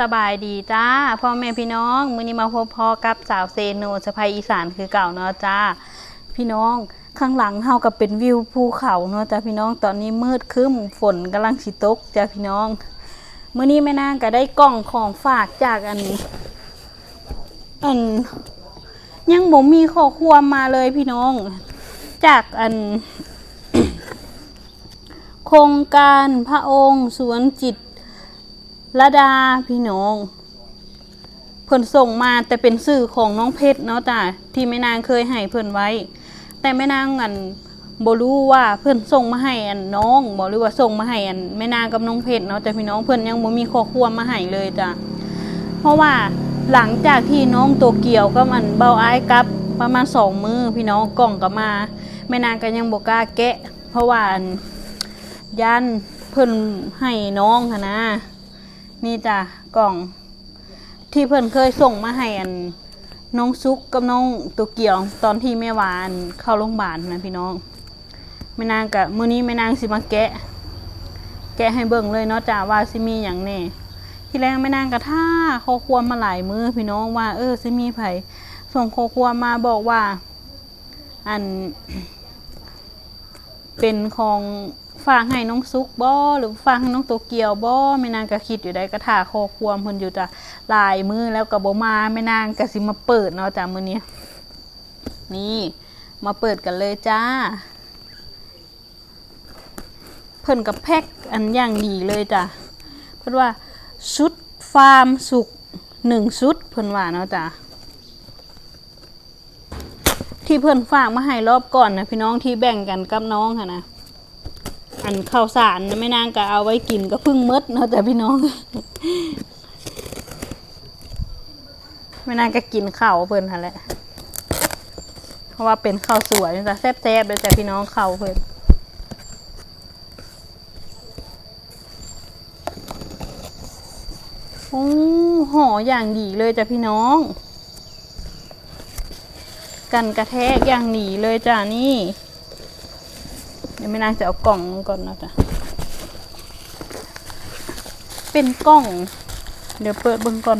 สบายดีจ้าพ่อแม่พี่น้องมื้อนี้มาพบพ่อกับสาวเซโนสะพายอีสานคือเก่าเนาะจ้า พี่น้องข้างหลังเฮากับเป็นวิวภูเขาเนาะจ้าพี่น้องตอนนี้มืดครึ้มฝนกำลังสิตกจ้าพี่น้องมื้อนี้แม่นางก็ได้กล่องของฝากจากอันอันยังบ่มีข้อความมาเลยพี่น้อง จากอัน โครงการพระองค์สวนจิต รดาพี่น้องเพิ่นส่งมาแต่เป็นสื่อของน้องเพชรเนาะจ้ะที่แม่นางเคยให้เพิ่นไว้ แต่แม่นางอันบรู้ว่าเพิ่อนส่งมาให้อันน้องบ่หรือว่าส่งมาให้อันแม่นางกับน้องเพชรเนาะแต่พี่น้องเพิ่อนยังบ่มีข้อความมาให้เลยจ้ะเพราะว่าหลังจากที่น้องโตเกี่ยวก็มันเบาไอ้กับประมาณสองมือพี่น้องกล่องก็มาแม่นางก็ยังบ่กล้าแกะ เพราะว่ายันเพิ่อนให้น้องค่ะนะ นี่จ้ะกล่อง ที่เพิ่อนเคยส่งมาให้อันน้องซุกกับน้องตัวเกี่ยวตอนที่แม่วานเข้าโรงพยาบาลนะพี่น้องแม่นางกะมื้อนี้แม่นางสิมาแกะ แกะให้เบิ่งเลยเนาะจ้ะว่าสิมีหยังแน่ที่แรกแม่นางกะท่าข้อควมมาหลายมือพี่น้องว่า เออสิมีไผส่งข้อควมมาบอกว่า อัน เป็นของ ฝากให้น้องซุกบ่หรือฝากให้น้องโตเกียวบ่แม่นางก็คิดอยู่ได้ก็ถ่าคอควมเพิ่นอยู่จ้ะหลายมือแล้วก็บ่มาแม่นางก็สิมาเปิดเนาะจ้ะมื้อนี้นี่มาเปิดกันเลยจ้า เพิ่นกับแพ็คอันอย่างดีเลยจ้ะเพิ่นว่าชุดฟาร์มสุกหนึ่งชุดเพิ่นว่าเนาะจ้ะที่เพื่นฝากมาให้รอบก่อนนะพี่น้องที่แบ่งกันกับน้องค่ะนะ อันข้าวสารนะไม่นางก็เอาไว้กินก็พึ่งมดเนาะแต่พี่น้องไม่นางก็กินข้าวเพิ่นหั่นแหละเพราะว่าเป็นข้าวสวยนะจ๊ะแซ่บๆเลยแต่พี่น้องข้าวเพิ่นโอ้ห่ออย่างดีเลยจ้ะพี่น้อง กันกระแทกอย่างหนีเลยจ้ะนี่ เดี๋ยวไม่นาจะเอากล่องก่อนนะจ๊ะเป็นกล่อง เดี๋ยวเปิดเบิ่งก่อน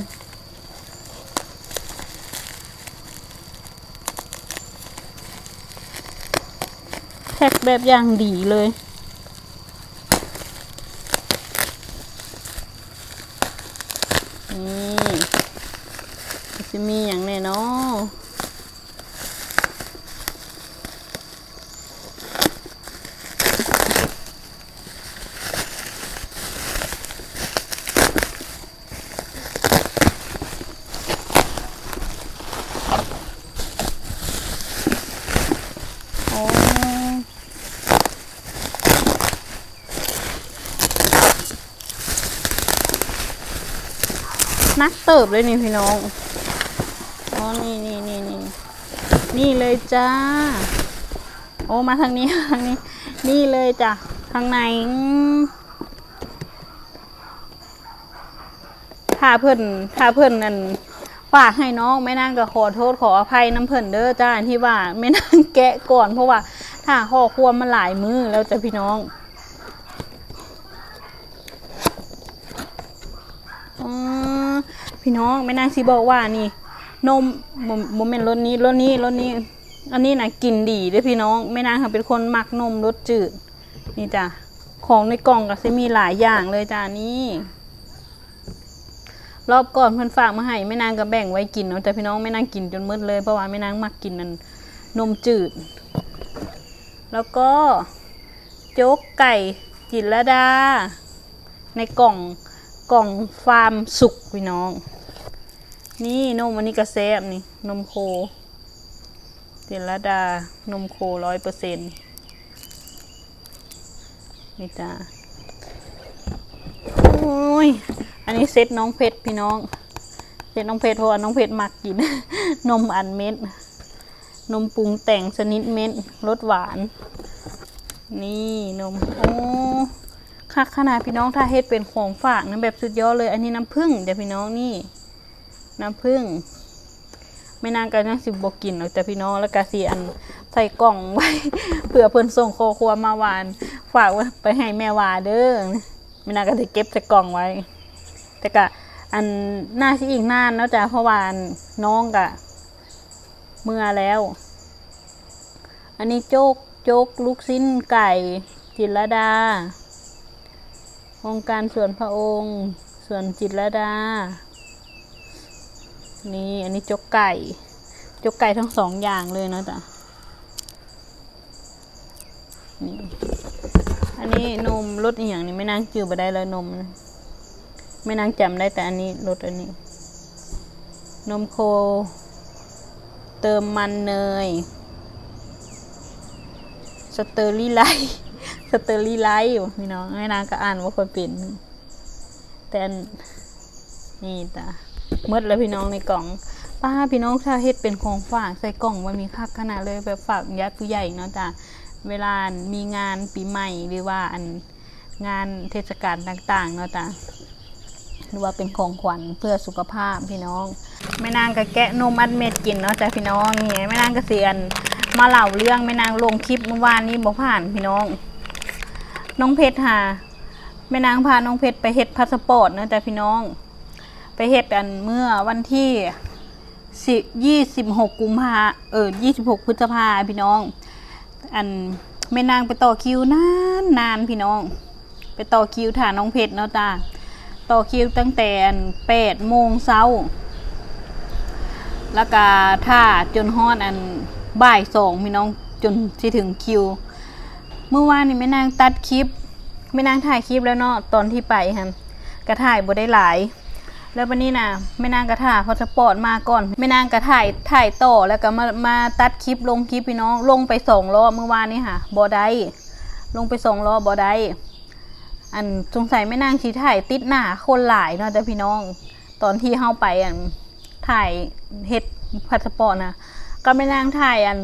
แพ็คแบบอย่างดีเลยนี่จะมีอย่างแน่เนาะ นักเติบเลยนี่พี่น้องอ๋อนี่นี่นี่นี่นี่เลยจ้า โอ้มาทางนี้ทางนี้ นี่เลยจ้ะทางในถ้าเพิ่นถ้าเพิ่นนั่นฝากให้น้องแม่นางก็ขอโทษขออภัยน้ำเพิ่นเด้อจ้าที่ว่าแม่นางแกะก่อนเพราะว่าถ้าห่อควมมาหลายมือแล้วจ้ะพี่น้องออ พี่น้องแม่นางสิบอกว่านี่ นมบ่บ่แม่นรสนี้รสนี้รสนี้ อันนี้นะกลินดีด้อพี่น้องแม่นางค่ะเป็นคนมักนมรสจืด นี่จ้ะของในกล่องก็จะมีหลายอย่างเลยจ้านี่รอบก่อนเพื่อนฝากมาให้แม่นางก็แบ่งไว้กินเนาะแต่พี่น้องแม่นางกินจนมืดเลยเพราะว่าแม่นางมักกินนันนมจืด แล้วก็โจ๊กไก่จิตรดา ในกล่องกล่องฟาร์มสุกพี่น้อง นี่นมอันนี้กระแซบนี่ นมโคจิตรลดานมโคร้อยเปอร์เซ็นต์นี่จ้าโอ้ย อันนี้เซตน้องเพชรพี่น้อง เซตน้องเพชรเพราะว่าน้องเพชรมักกิน นมอันเม็ด นมปรุงแต่งชนิดเม็ดรสหวาน นี่นม โอ้คักขนาดพี่น้องถ้าเฮ็ดเป็นของฝากนะแบบสุดยอดเลย อันนี้น้ำผึ้งเดี๋ยวพี่น้องนี่ น้ำผึ้งไม่นานกันยังสิบบกินหรอกแต่พี่น้องแล้วก็สีอันใส่กล่องไว้ เผื่อเพิ่นส่งคครัวมาหวาน ฝากไว้ไปให้แม่วาเด้อไม่นานก็จะเก็บใส่กล่องไว้ แต่ก็อันหน่าสิอีกนานเนาะจ้ะเพราะวานน้องกะเมื่อแล้ว อันนี้โจกโจกลูกสิ้นไก่ จิตรดาองค์การส่วนพระองค์ ส่วนจิตรดา นี่อันนี้โจกไก่โจกไก่ทั้งสองอย่างเลยเนาะจ๊ะนี่อันนี้นมรสอีหย่างนี้ไม่นางจืดไปได้เลยนม ไม่นางจำได้แต่อันนี้รสอันนี้ นมโค เติมมันเนย สเตอรี่ไลท์สเตอรี่ไลท์อยู่พี่น้องให้นางก็อ่านว่าคนเป็นแต่นนี่ตา เมื่อแล้วพี่น้องในกล่อง ป้าพี่น้องถ้าเฮ็ดเป็นของฝากใส่กล่องว่ามีค่าขนาดเลยแบบฝากญาติผู้ใหญ่เนาะจ้ะเวลามีงานปีใหม่หรือว่าอันงานเทศกาลต่างๆเนาะจ้ะหรือว่าเป็นของขวัญเพื่อสุขภาพพี่น้องแม่นางก็แกะนมอัดเม็ดกินเนาะจ้ะพี่น้องนี่ไงแม่นางก็เสียนมาเล่าเรื่องแม่นางลงคลิปเมื่อวานนี้บ่ผ่านพี่น้อง น้องเพชรค่ะแม่นางพาน้องเพชรไปเฮ็ดพาสปอร์ตเนาะจ้ะพี่น้อง ไปเฮ็ดกันเมื่อวันที่สิยี่สิบหกกุมภาเออยี่สิบหกพฤษภาพี่น้อง อันแม่นางไปต่อคิวนานนานพี่น้อง ไปต่อคิวถ่าน้องเพชรเนาะจ้าต่อคิวตั้งแต่แปดโมงเช้า แล้วก็ท่าจนฮอดอันบ่ายสองพี่น้องจนที่ถึงคิว เมื่อวานนี่แม่นางตัดคลิปแม่นางถ่ายคลิปแล้วเนาะตอนที่ไปฮะกระถ่ายบ่ได้หลาย แล้ววันนี้นะแม่นางกระถ่ายพอสปอร์มาก่อนแม่นางกระถ่ายถ่ายต่อแล้วก็มามาตัดคลิปลงคลิปพี่น้องลงไปสองรอบเมื่อวานนี้ค่ะบ่ได้ลงไปสองรอบบ่ได้อันสงสัยไม่นางชีถ่ายติดหน้าคนหลายเนาะแต่พี่น้อง ตอนที่เข้าไปอันถ่ายเฮ็ดพาสปอร์ตนะก็ไม่นางถ่ายอัน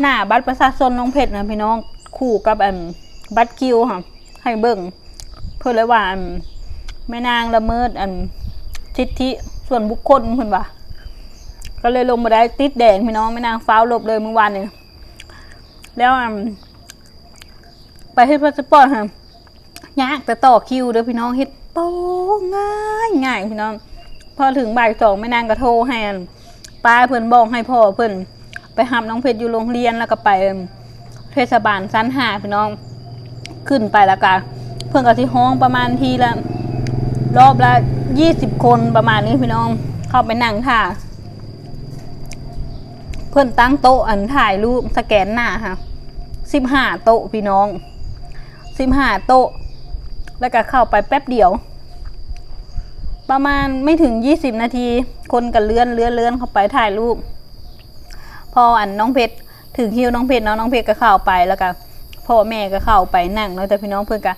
หน้าบัตรประชาชนน้องเพชรนะพี่น้องคู่กับอันบัตรคิวค่ะให้เบิ่งเพื่อเลยว่าอัน แม่นางละเมิดอันสิทธิส่วนบุคคลเพิ่นว่าก็เลยลงมาได้ติดแดงพี่น้องแม่นางฟ้าลบเลยเมื่อวานนี้แล้วอันไปเฮ็ดพาสปอร์ตค่ะยากแต่ต่อคิวเด้อพี่น้องเฮ็ดโป้ง่ายง่ายพี่น้อง พอถึงบ่ายสองไม่นานก็โทรให้อันป้าเพิ่นบอกให้พ่อเพิ่นไปหับน้องเพชรอยู่โรงเรียนแล้วก็ไปเทศบาลชั้นหาพี่น้องขึ้นไปแล้วก็เพิ่นก็ที่ห้องประมาณทีละ รอบละยี่สิบคนประมาณนี้พี่น้อง เข้าไปนั่งท่าเพิ่อนตั้งโต๊ะอันถ่ายรูปสแกนหน้าค่ะสิบห้าโต๊ะพี่น้องสิบห้าโต๊ะ แล้วก็เข้าไปแป๊บเดียว ประมาณไม่ถึงยี่สิบนาที คนก็เลื่อนเลื่อนเลื่อนเข้าไปถ่ายรูป พออันน้องเพชรถึงคิวน้องเพชรเนาะน้องเพชรก็เข้าไปแล้วก็พ่อแม่ก็เข้าไปนั่งเนาะแต่พี่น้องเพื่อนก็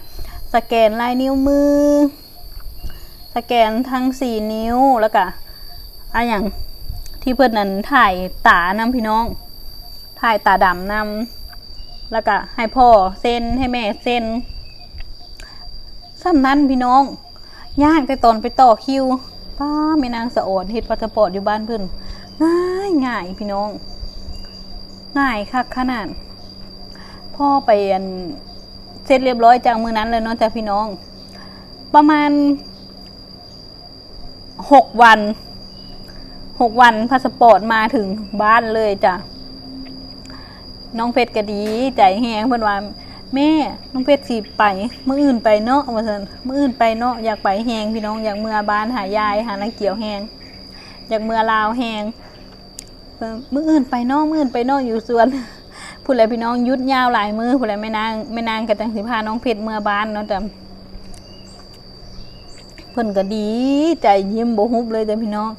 สแกนลายนิ้วมือ สแกนทั้งสี่นิ้วแล้วก็อะอย่างที่เพื่อนนั้นถ่ายตานำพี่น้อง ถ่ายตาดำนำแล้วก็ให้พ่อเซ็นให้แม่เซ็นซ้ำนั้นพี่น้องยากแต่ตอนไปต่อคิวป้าไม่นางสะอดเฮ็ดพาสปอร์ตอยู่บ้านเพิ่นง่ายง่ายพี่น้อง ง่ายคักขนาดพ่อไปอันเสร็จเรียบร้อยจากมือนั้นเลยเนาะจ้ะพี่น้อง ประมาณ หกวันหกวันพาสปอร์ตมาถึงบ้านเลยจ้ะน้องเพชรก็ดี ใจแฮงเพิ่อนว่า แม่น้องเพชรสิไปเมื้ออื่นไปเนาะว่าซั่นมื้ออื่นไปเนาะอยากไปแฮงพี่น้องอยากเมื่อบ้านหายายหานักเกี่ยวแฮงอยากเมื่อลาวแฮงเมื้ออื่นไปเนาะเมื้ออื่นไปเนาะอยู่สวนผู้ใดพี่น้องยุดยาวหลายมือผู้ใดแม่นางแม่นางก็จังสิพาน้องเพชรเมื่อบ้านเนาะจ้ะ พิ่นก็ดีใจยิ้มโบฮุบเลยจ้ะพี่น้อง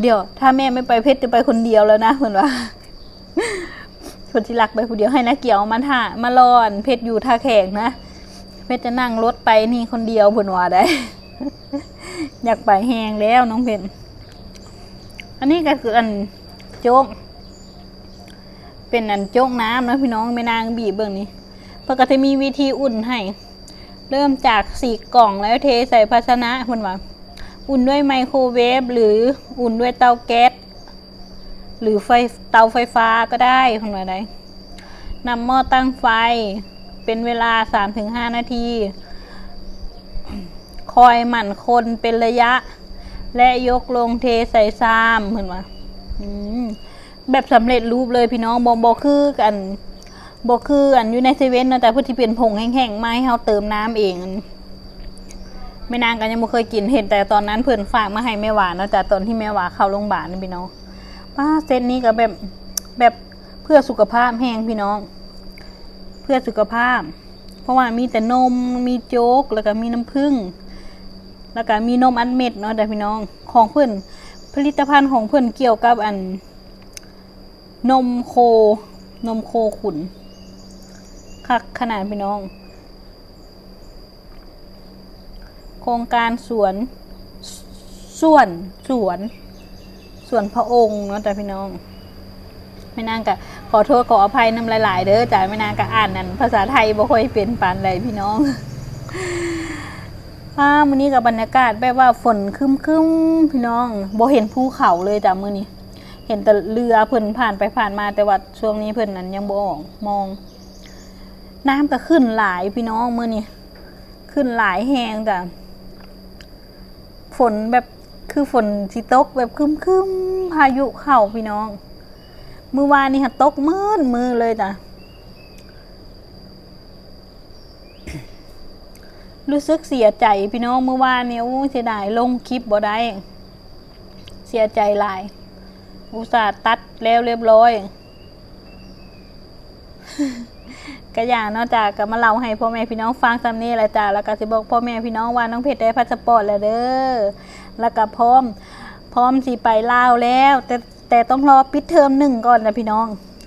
เดี๋ยว ถ้าแม่ไม่ไปเพชรจะไปคนเดียวแล้วนะเพิ่นว่าคนที่รักไปผู้เดียวให้นะเกี่ยวมาท่ามาลอน เพชรอยู่ท่าแขกนะ เพชรจะนั่งรถไปนี่คนเดียวเพิ่นว่าได้ อยากไปแหงแล้วน้องเพชรอันนี้ก็คืออันโจ๊กเป็นอันโจ๊กน้ำนะพี่น้องไม่นางบีบเบิ่งนี้เพื่อก็จะมีวิธีอุ่นให้ เริ่มจากสี่กล่องแล้วเทใส่ภาชนะเพิ่นว่าอุ่นด้วยไมโครเวฟหรืออุ่นด้วยเตาแก๊สหรือไฟเตาไฟฟ้าก็ได้ของไหนไดนำหม้อตั้งไฟเป็นเวลา 3-5 นาที คอยหมั่นคนเป็นระยะ และยกลงเทใส่ซามเห็นว่าอืมแบบสำเร็จรูปเลยพี่น้องบอบอคือกัน บอคืออันอยู่ในเซเว่นเนาะแต่เพื่อที่เป็นผงแห้งๆไมาให้เราเติมน้ำเองไม่นานกันยังไม่เคยกินเห็นแต่ตอนนั้นเพื่อนฝากมาให้แม่หวานเนาะแต่ตอนที่แม่หวานเข้าโรงพยาบาลนะพี่น้องป้าเซตนี้ก็แบบแบบเพื่อสุขภาพแห้งพี่น้อง เพื่อสุขภาพ เพราะว่ามีแต่นมมีโจ๊กแล้วก็มีน้ำผึ้งแล้วก็มีนมอันเม็ดเนาะแต่พี่น้องของเพื่อนผลิตภัณฑ์ของเพื่อนเกี่ยวกับอัน นมโคนมโคขุน คักขนาดพี่น้อง โครงการสวนส่วนสวนสวนพระองค์เนาะแต่พี่น้องไม่นางกะขอโทษขออภัยน้ำหลาย ๆ เด้อจ่ายไม่นางกะอ่านนั่นภาษาไทยบ่ค่อยเป็นปานใดพี่น้องอ่ามื้อนี้กับบรรยากาศแบบว่าฝนครึ้มพี่น้องบ่เห็นภูเขาเลยจ้ะมื้อนี้ เห็นแต่เรือเพิ่นผ่านไปผ่านมาแต่ว่าช่วงนี้เพิ่นนั้นยังบ่ออกมอง น้ำก็ขึ้นหลายพี่น้องมื้อนี้ขึ้นหลายแหงจ้ะฝนแบบคือฝนสิตกแบบครึ้มพายุเข้าพี่น้อง มือวานนี่ค่ะตกมืดมือเลยจ้ะรู้สึกเสียใจพี่น้องเมื่อวานเนี่ยโอ้เสียดายลงคลิปบ่ได้ เสียใจหลาย อุตส่าห์ตัดแล้วเรียบร้อย ก็อย่างนอกจากก็มาเล่าให้พ่อแม่พี่น้องฟังซ้ำนี่แหละจ้ะแล้วก็สิบอกพ่อแม่พี่น้องว่าน้องเพชรได้พาสปอร์ตแล้วเด้อแล้วก็พร้อมพร้อมสิไปลาวแล้ว แต่แต่ต้องรอปิดเทอมหนึ่งก่อนนะพี่น้อง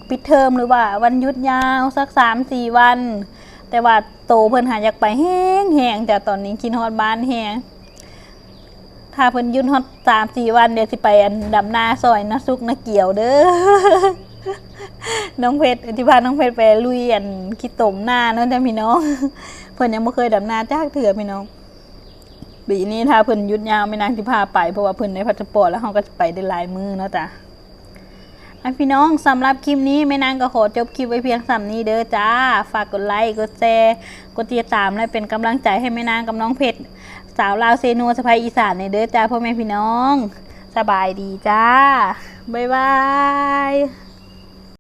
ปิดเทอมหรือว่า วันหยุดยาวสักสามสี่วัน แต่ว่าโตเพิ่นหาอยากไปแห้งแห้งจ้ะตอนนี้กินฮอดบ้านแห้งถ้าเพิ่นยุดฮอดสามสี่วันเดี๋ยวสิไปอันดำนาซอยนาซุกนาเกี่ยวเด้อ น้องเพชรที่พาน้องเพชรไปลุยอันขี้ตมหน้านั่นจ้ะพี่น้อง เพิ่นยังไม่เคยดำนาจ้ากเถื่อพี่น้องปีนี้ถ้าเพิ่นยุดยาวไม่นางที่พาไปเพราะว่าเพิ่นได้พาสปอร์ตแล้วเขาก็จะไปได้ลายมือเนาะจ้ะอะพี่น้องสำหรับคลิปนี้แม่นางก็ขอจบคลิปไว้เพียงสำนี้เด้อจ้า ฝากกดไลค์กดแชร์กดติดตามและเป็นกำลังใจให้แม่นางกับน้องเพชรสาวลาวเซโนสะพายอีสานในเด้อจ้าพ่อแม่พี่น้อง สบายดีจ้า บ๊ายบาย